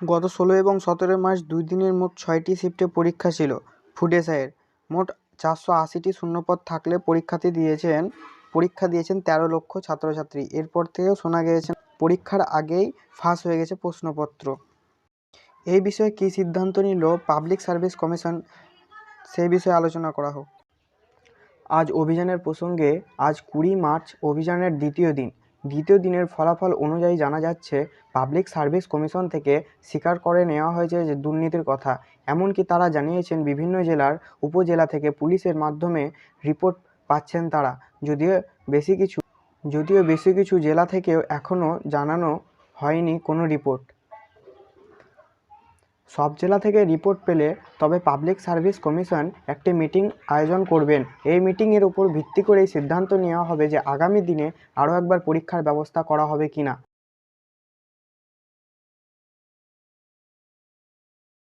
গত ষোলো এবং সতেরো মার্চ দুই দিনের মোট ছয়টি শিফটে পরীক্ষা ছিল। ফুড এসআইয়ের মোট চারশো আশিটি শূন্যপদ থাকলে পরীক্ষাতে দিয়েছেন, পরীক্ষা দিয়েছেন তেরো লক্ষ ছাত্রছাত্রী। এরপর থেকেও শোনা গিয়েছে, পরীক্ষার আগেই ফাঁস হয়ে গেছে প্রশ্নপত্র। এই বিষয়ে কী সিদ্ধান্ত নিল পাবলিক সার্ভিস কমিশন সেই বিষয়ে আলোচনা করা হোক। আজ অভিযানের প্রসঙ্গে আজ কুড়ি মার্চ অভিযানের দ্বিতীয় দিন। দ্বিতীয় দিনের ফলাফল অনুযায়ী জানা যাচ্ছে, পাবলিক সার্ভিস কমিশন থেকে স্বীকার করে নেওয়া হয়েছে যে দুর্নীতির কথা। এমনকি তারা জানিয়েছেন, বিভিন্ন জেলার উপজেলা থেকে পুলিশের মাধ্যমে রিপোর্ট পাচ্ছেন তারা। যদিও বেশি কিছু যদিও বেশি কিছু জেলা থেকেও এখনও জানানো হয়নি কোনো রিপোর্ট। সব জেলা থেকে রিপোর্ট পেলে তবে পাবলিক সার্ভিস কমিশন একটি মিটিং আয়োজন করবেন। এই মিটিংয়ের উপর ভিত্তি করেই সিদ্ধান্ত নেওয়া হবে যে আগামী দিনে আরও একবার পরীক্ষার ব্যবস্থা করা হবে কি না